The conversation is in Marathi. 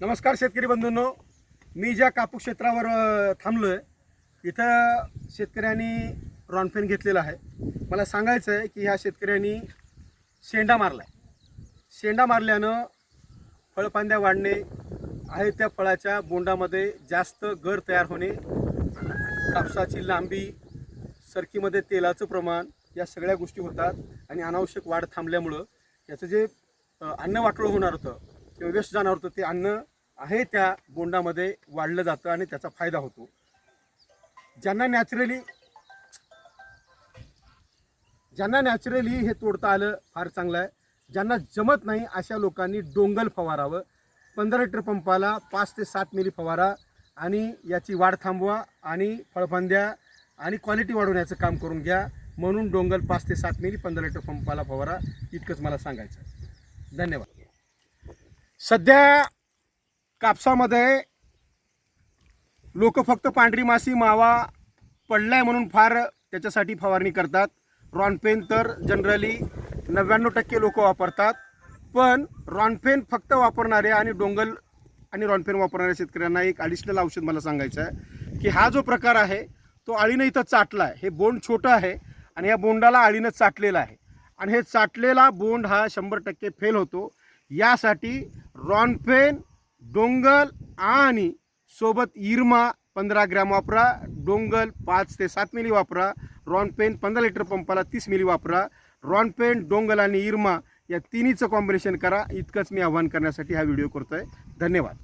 नमस्कार शेतकरी बंधूंनो. मी ज्या कापूस क्षेत्रावर थांबलो आहे इथं शेतकऱ्यांनी रॉनफेन घेतलेला आहे. मला सांगायचं आहे की ह्या शेतकऱ्यांनी शेंडा मारला आहे शेंडा मारल्यानं फळफांद्या वाढणे आहे त्या फळाच्या बोंडामध्ये जास्त गर तयार होणे कापसाची लांबी सरकीमध्ये तेलाचं प्रमाण या सगळ्या गोष्टी होतात आणि अनावश्यक वाढ थांबल्यामुळं याचं जे अन्न वाटोळं होणार होतं किंवा वेस्ट जाणार होतं ते अन्न आहे त्या बोंडामध्ये वाढलं जातं आणि त्याचा फायदा होतो. ज्यांना नॅचरली ज्यांना नॅचरली हे तोडता आलं फार चांगलं आहे. ज्यांना जमत नाही अशा लोकांनी डोंगल फवारावं. पंधरा लिटर पंपाला पाच ते सात मिली फवारा आणि याची वाढ थांबवा आणि फळफांद्या आणि क्वालिटी वाढवण्याचं काम करून घ्या. म्हणून डोंगल पाच ते सात मिली पंधरा लिटर पंपाला फवारा इतकंच मला सांगायचं धन्यवाद. सध्या कापसामध्ये लोक फक्त पांढरी मासी मावा पडलाय म्हणून फार त्याच्यासाठी फवारणी करतात. रॉनपेन तर जनरली नव्याण्णव टक्के लोक वापरतात. पण रॉनपेन फक्त वापरणारे आणि डोंगल आणि रॉनपेन वापरणाऱ्या शेतकऱ्यांना एक ॲडिशनल औषध मला सांगायचं आहे की हा जो प्रकार आहे तो अळीनं इथं चाटला आहे हे बोंड छोटं आहे आणि या बोंडाला अळीनं चाटलेलं आहे. आणि हे चाटलेला बोंड हा शंभर टक्के फेल होतो. यासाठी रॉनफेन डोंगल आणि सोबत इरमा पंधरा ग्रॅम वापरा डोंगल पाच ते सात मिली वापरा रॉनपेन पंधरा लिटर पंपाला तीस मिली वापरा रॉनपेन डोंगल आणि इरमा या तिन्हीचं कॉम्बिनेशन करा. इतकंच मी आव्हान करण्यासाठी हा व्हिडिओ करतो आहे धन्यवाद.